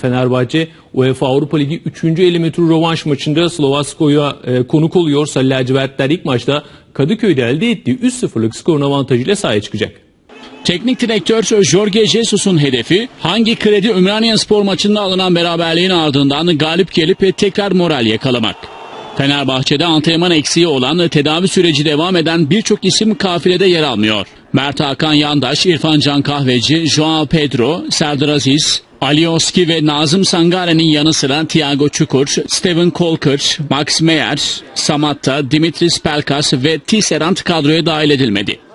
Fenerbahçe UEFA Avrupa Ligi 3. eleme turu rövanş maçında Slovasko'ya e, konuk oluyor. Sarı lacivertler ilk maçta Kadıköy'de elde ettiği 3-0'lık skorun avantajıyla sahaya çıkacak. Teknik direktör Jorge Jesus'un hedefi hangi kredi Ümraniye Spor maçında alınan beraberliğin ardından galip gelip tekrar moral yakalamak. Fenerbahçe'de antrenman eksiği olan tedavi süreci devam eden birçok isim kafilede yer almıyor. Mert Hakan Yandaş, İrfan Can Kahveci, Joao Pedro, Serdar Aziz, Alioski ve Nazım Sangare'nin yanı sıra Thiago Çukur, Steven Kolkır, Max Meyer, Samatta, Dimitris Pelkas ve Tisserand kadroya dahil edilmedi.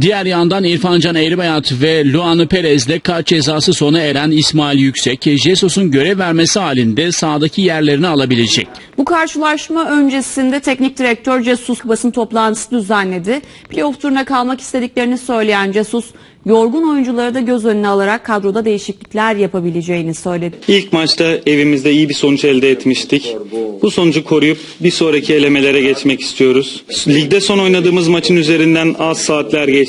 Diğer yandan İrfan Can Eğribayat ve Luan Perez'le kart cezası sona eren İsmail Yüksek, Jesus'un görev vermesi halinde sahadaki yerlerini alabilecek. Bu karşılaşma öncesinde teknik direktör Jesus basın toplantısı düzenledi. Playoff turuna kalmak istediklerini söyleyen Jesus, yorgun oyuncuları da göz önüne alarak kadroda değişiklikler yapabileceğini söyledi. İlk maçta evimizde iyi bir sonuç elde etmiştik. Bu sonucu koruyup bir sonraki elemelere geçmek istiyoruz. Ligde son oynadığımız maçın üzerinden az saatler geçti.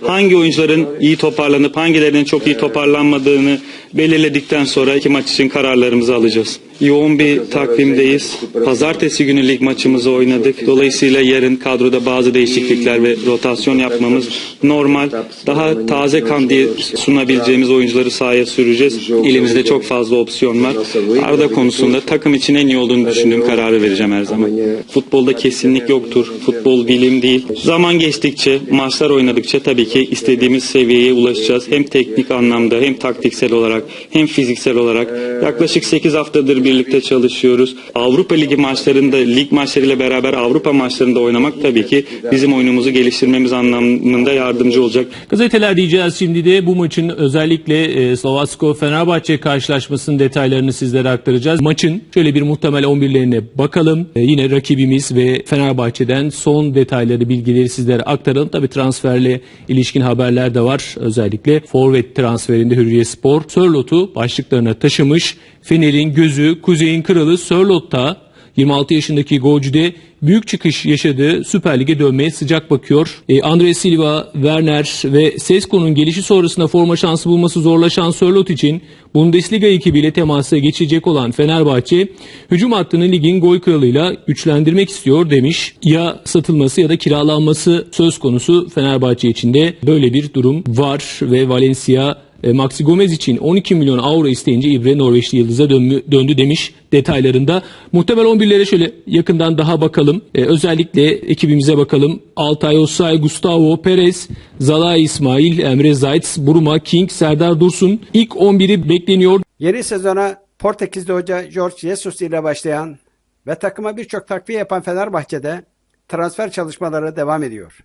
Hangi oyuncuların iyi toparlanıp hangilerinin çok iyi toparlanmadığını belirledikten sonra iki maç için kararlarımızı alacağız. Yoğun bir takvimdeyiz. Pazartesi günü lig maçımızı oynadık. Dolayısıyla yarın kadroda bazı değişiklikler ve rotasyon yapmamız normal. Daha taze kan diye sunabileceğimiz oyuncuları sahaya süreceğiz. Elimizde çok fazla opsiyon var. Arda konusunda takım için en iyi olduğunu düşündüğüm kararı vereceğim her zaman. Futbolda kesinlik yoktur. Futbol bilim değil. Zaman geçtikçe, maçlar oynadıkça tabii ki istediğimiz seviyeye ulaşacağız. Hem teknik anlamda hem taktiksel olarak hem fiziksel olarak. Yaklaşık 8 haftadır birlikte çalışıyoruz. Avrupa Ligi maçlarında, lig maçlarıyla beraber Avrupa maçlarında oynamak tabii ki bizim oyunumuzu geliştirmemiz anlamında yardımcı olacak. Gazeteler diyeceğiz şimdi de bu maçın özellikle e, Slovasko-Fenerbahçe karşılaşmasının detaylarını sizlere aktaracağız. Maçın şöyle bir muhtemel 11'lerine bakalım. E, yine rakibimiz ve Fenerbahçe'den son detayları, bilgileri sizlere aktaralım. Tabii transferle ilişkin haberler de var. Özellikle forvet transferinde Hürriyet Spor Sörlot'u başlıklarına taşımış. Fener'in gözü, Kuzey'in kralı Sörlot'ta 26 yaşındaki golcüde büyük çıkış yaşadığı Süper Lig'e dönmeye sıcak bakıyor. E, Andre Silva, Werner ve Sesko'nun gelişi sonrasında forma şansı bulması zorlaşan Sörlot için Bundesliga ekibiyle temasa geçecek olan Fenerbahçe, hücum hattını ligin gol kralıyla güçlendirmek istiyor demiş. Ya satılması ya da kiralanması söz konusu Fenerbahçe için de böyle bir durum var ve Valencia e, Maxi Gomez için 12 milyon avro isteyince İbre Norveçli Yıldız'a dönmü, döndü demiş detaylarında. Muhtemel 11'lere şöyle yakından daha bakalım. E, özellikle ekibimize bakalım. Altay Osay, Gustavo Perez, Zalai İsmail, Emre Zayt, Buruma, King, Serdar Dursun. İlk 11'i bekleniyor. Yeni sezona Portekizli hoca Jorge Jesus ile başlayan ve takıma birçok takviye yapan Fenerbahçe'de transfer çalışmaları devam ediyor.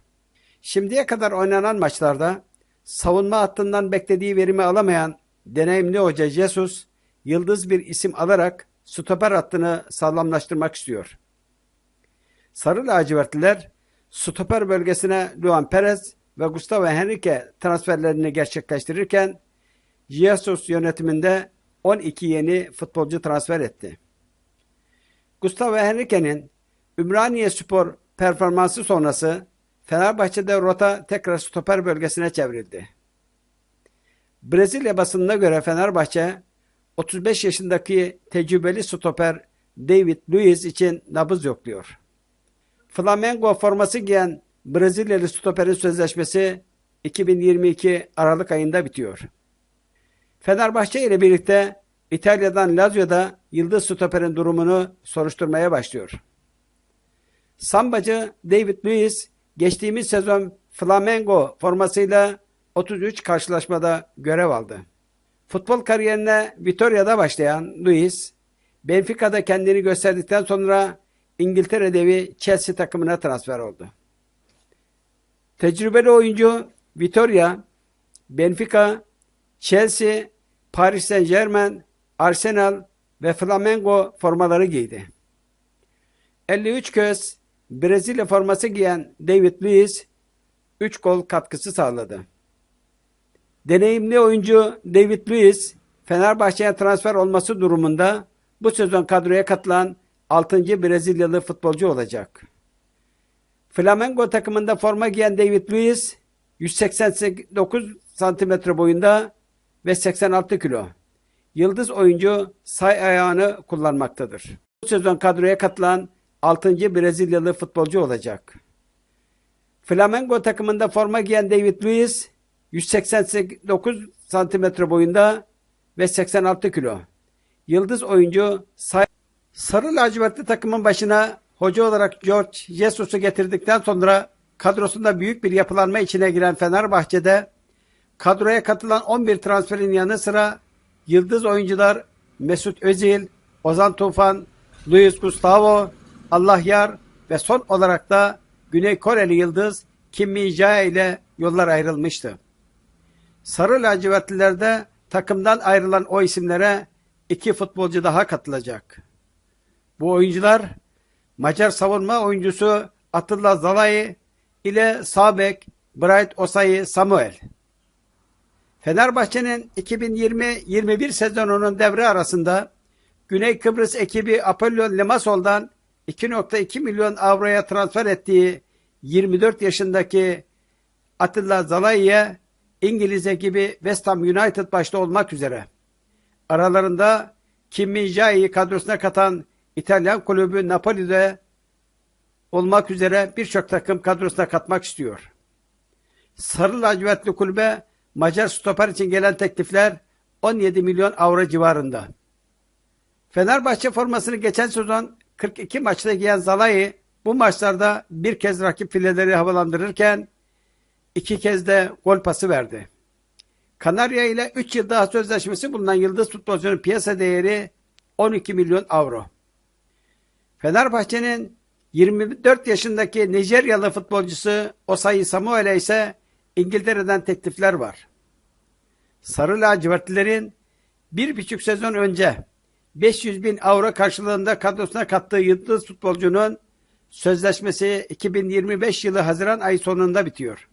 Şimdiye kadar oynanan maçlarda savunma hattından beklediği verimi alamayan deneyimli hoca Jesus, yıldız bir isim alarak stoper hattını sağlamlaştırmak istiyor. Sarı lacivertliler stoper bölgesine Luan Perez ve Gustavo Henrique transferlerini gerçekleştirirken Jesus yönetiminde 12 yeni futbolcu transfer etti. Gustavo Henrique'nin Ümraniye Spor performansı sonrası Fenerbahçe'de rota tekrar stoper bölgesine çevrildi. Brezilya basınına göre Fenerbahçe 35 yaşındaki tecrübeli stoper David Luiz için nabız yokluyor. Flamengo forması giyen Brezilyalı stoperin sözleşmesi 2022 Aralık ayında bitiyor. Fenerbahçe ile birlikte İtalya'dan Lazio'da yıldız stoperin durumunu soruşturmaya başlıyor. Sambacı David Luiz geçtiğimiz sezon Flamengo formasıyla 33 karşılaşmada görev aldı. Futbol kariyerine Vitoria'da başlayan Luis, Benfica'da kendini gösterdikten sonra İngiltere devi Chelsea takımına transfer oldu. Tecrübeli oyuncu Vitoria, Benfica, Chelsea, Paris Saint Germain, Arsenal ve Flamengo formaları giydi. 53 kez Brezilya forması giyen David Luiz 3 gol katkısı sağladı. Deneyimli oyuncu David Luiz Fenerbahçe'ye transfer olması durumunda bu sezon kadroya katılan 6. Brezilyalı futbolcu olacak. Flamengo takımında forma giyen David Luiz 189 santimetre boyunda ve 86 kilo. yıldız oyuncu say ayağını kullanmaktadır. Bu sezon kadroya katılan 6. Brezilyalı futbolcu olacak. Flamengo takımında forma giyen David Luiz 189 santimetre boyunda ve 86 kilo. Yıldız oyuncu Sarı lacivertli takımın başına hoca olarak George Jesus'u getirdikten sonra kadrosunda büyük bir yapılanma içine giren Fenerbahçe'de kadroya katılan 11 transferin yanı sıra yıldız oyuncular Mesut Özil, Ozan Tufan, Luis Gustavo, Allah Yar ve son olarak da Güney Koreli yıldız Kim Min-jae ile yollar ayrılmıştı. Sarı lacivertlilerde takımdan ayrılan o isimlere iki futbolcu daha katılacak. Bu oyuncular Macar savunma oyuncusu Atilla Zalai ile sağ bek Bright Osayi Samuel. Fenerbahçe'nin 2020-21 sezonunun devre arasında Güney Kıbrıs ekibi Apollon Limassol'dan 2.2 milyon avroya transfer ettiği 24 yaşındaki Atilla Zalai'ye İngiliz ekibi West Ham United başta olmak üzere aralarında Kim Min-jae'yi kadrosuna katan İtalyan kulübü Napoli'de olmak üzere birçok takım kadrosuna katmak istiyor. Sarı lacivertli kulübe Macar stoper için gelen teklifler 17 milyon avro civarında. Fenerbahçe formasını geçen sezon 42 maçta giyen Zalai bu maçlarda bir kez rakip fileleri havalandırırken iki kez de gol pası verdi. Kanarya ile 3 yıl daha sözleşmesi bulunan yıldız futbolcunun piyasa değeri 12 milyon avro. Fenerbahçe'nin 24 yaşındaki Nijeryalı futbolcusu Osayi Samuel'e ise İngiltere'den teklifler var. Sarı lacivertlilerin bir buçuk sezon önce 500 bin avro karşılığında kadrosuna kattığı yıldız futbolcunun sözleşmesi 2025 yılı Haziran ayı sonunda bitiyor.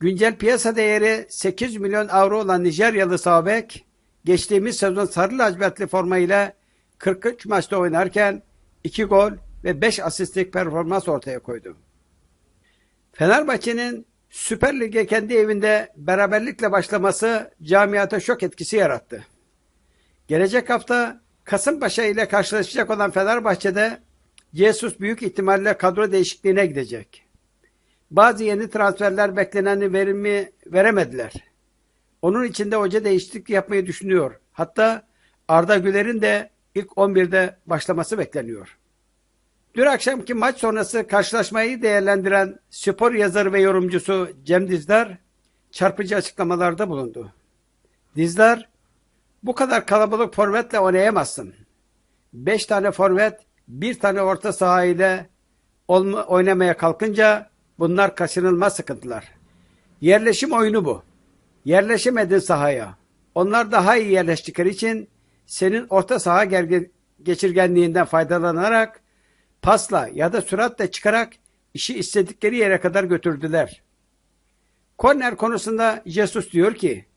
Güncel piyasa değeri 8 milyon avro olan Nijeryalı Sabek, geçtiğimiz sezon sarı lacivertli formayla 43 maçta oynarken 2 gol ve 5 asistlik performans ortaya koydu. Fenerbahçe'nin Süper Lig'e kendi evinde beraberlikle başlaması camiata şok etkisi yarattı. Gelecek hafta Kasımpaşa ile karşılaşacak olan Fenerbahçe'de Jesus büyük ihtimalle kadro değişikliğine gidecek. Bazı yeni transferler bekleneni verimi veremediler. Onun için de hoca değişiklik yapmayı düşünüyor. Hatta Arda Güler'in de ilk 11'de başlaması bekleniyor. Dün akşamki maç sonrası karşılaşmayı değerlendiren spor yazarı ve yorumcusu Cem Dizdar çarpıcı açıklamalarda bulundu. Dizdar, bu kadar kalabalık forvetle oynayamazsın. Beş tane forvet, bir tane orta saha ile oynamaya kalkınca bunlar kaçınılmaz sıkıntılar. Yerleşim oyunu bu. Yerleşemedin sahaya. Onlar daha iyi yerleştikleri için senin orta saha geçirgenliğinden faydalanarak pasla ya da süratle çıkarak işi istedikleri yere kadar götürdüler. Korner konusunda Jesus diyor ki,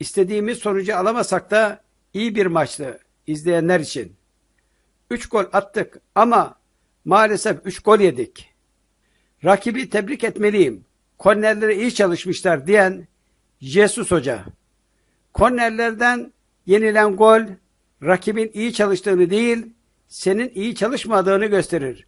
istediğimiz sonucu alamasak da iyi bir maçtı izleyenler için. Üç gol attık ama maalesef üç gol yedik. Rakibi tebrik etmeliyim. Kornerlere iyi çalışmışlar diyen Jesus Hoca. Kornerlerden yenilen gol rakibin iyi çalıştığını değil, senin iyi çalışmadığını gösterir.